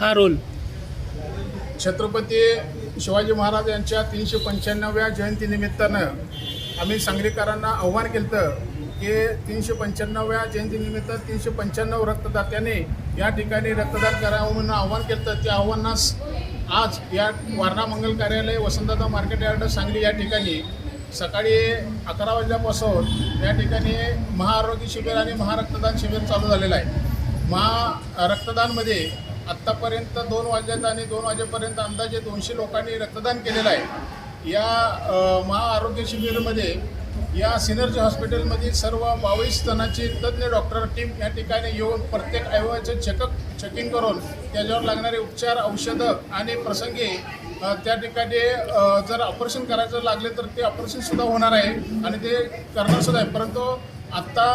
हा रोल छत्रपती शिवाजी महाराज यांच्या तीनशे पंच्याण्णव्या जयंतीनिमित्तानं आम्ही सांगलीकरांना आव्हान केलं की तीनशे पंच्याण्णव्या जयंतीनिमित्त तीनशे पंच्याण्णव रक्तदात्याने या ठिकाणी रक्तदान करावं म्हणून आव्हान केलं त्या आव्हानास आज या वारणा मंगल कार्यालय वसंतदादा मार्केट यार्ड सांगली या ठिकाणी सकाळी अकरा वाजल्यापासून या ठिकाणी महाआरोग्य शिबिर आणि महारक्तदान शिबिर चालू झालेलं आहे. महा रक्तदानमध्ये आत्तापर्यंत दोन वाजल्यात आणि दोन वाजेपर्यंत अंदाजे दोनशे लोकांनी रक्तदान केलेलं आहे. या महाआरोग्य शिबिरमध्ये या सिनर्जी हॉस्पिटलमधील सर्व बावीस जणांची तज्ज्ञ डॉक्टर टीम या ठिकाणी येऊन प्रत्येक अवयवाचं चेकअप चेकिंग करून त्याच्यावर लागणारे उपचार औषधं आणि प्रसंगी त्या ठिकाणी जर ऑपरेशन करायचं लागले तर ते ऑपरेशनसुद्धा होणार आहे आणि ते करणारसुद्धा आहे. परंतु आत्ता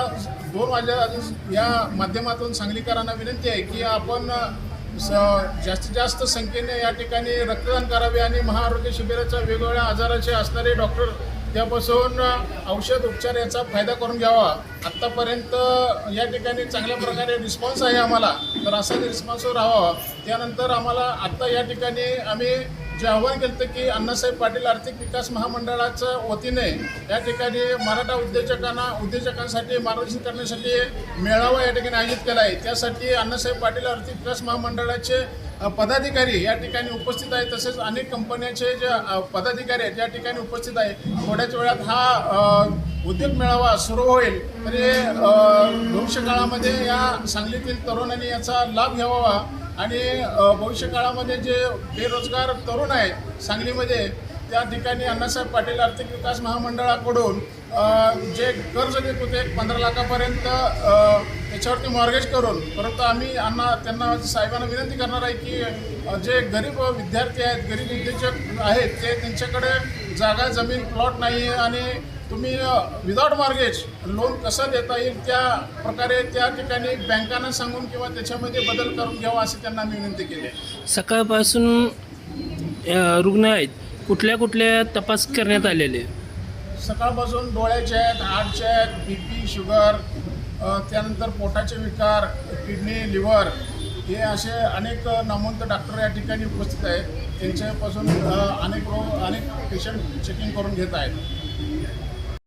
दोन वाजल्या अजून या माध्यमातून सांगलीकरांना विनंती आहे की आपण स जास्तीत जास्त संख्येने या ठिकाणी रक्तदान करावे आणि महाआरोग्य शिबिराच्या वेगवेगळ्या आजाराचे असणारे डॉक्टर त्यापासून औषध उपचार याचा फायदा करून घ्यावा. आत्तापर्यंत या ठिकाणी चांगल्या प्रकारे रिस्पॉन्स आहे आम्हाला. तर असाच रिस्पॉन्स राहावा. त्यानंतर आम्हाला आत्ता या ठिकाणी आम्ही जे आव्हान केलं होतं की अण्णासाहेब पाटील आर्थिक विकास महामंडळाच्या वतीने या ठिकाणी मराठा उद्योजकांना उद्योजकांसाठी मार्गदर्शन करण्यासाठी मेळावा या ठिकाणी आयोजित केला आहे. त्यासाठी अण्णासाहेब पाटील आर्थिक विकास महामंडळाचे पदाधिकारी या ठिकाणी उपस्थित आहेत. तसेच अनेक कंपन्यांचे जे पदाधिकारी आहेत या ठिकाणी उपस्थित आहे थोड्याच वेळात हा उद्योग मेळावा सुरू होईल. तरी भविष्यकाळामध्ये भविष्य काळामध्ये या सांगलीतील तरुणांनी याचा लाभ घ्यावा. आणि भविष्यकाळामध्ये भविष्य काळामध्ये जे बेरोजगार तरुण आहेत सांगलीमध्ये त्या ठिकाणी अण्णासाहेब पाटील आर्थिक विकास महामंडळाकडून जे कर्ज देत होते पंधरा लाखापर्यंत त्याच्यावरती मॉर्गेज करून परंतु आम्ही अण्णा त्यांना साहेबांना विनंती करणार आहे की जे गरीब विद्यार्थी आहेत गरीब उद्योजक आहेत ते त्यांच्याकडे जागा जमीन प्लॉट नाही आहे आणि तुम्ही विदाउट मॉर्गेज लोन कसं देता येईल त्या प्रकारे त्या ठिकाणी बँकांना सांगून किंवा त्याच्यामध्ये बदल करून घ्यावा अशी त्यांना आम्ही विनंती केली. आहे सकाळपासून रुग्ण आहेत. कुठल्या कुठल्या तपास करण्यात आलेले? सकाळपासून डोळ्याचे आहेत हार्टचे आहेत बी पी शुगर त्यानंतर पोटाचे विकार किडनी लिव्हर हे असे अनेक नामवंत डॉक्टर या ठिकाणी उपस्थित आहेत. त्यांच्यापासून अनेक रोग अनेक पेशंट चेकिंग करून घेत आहेत.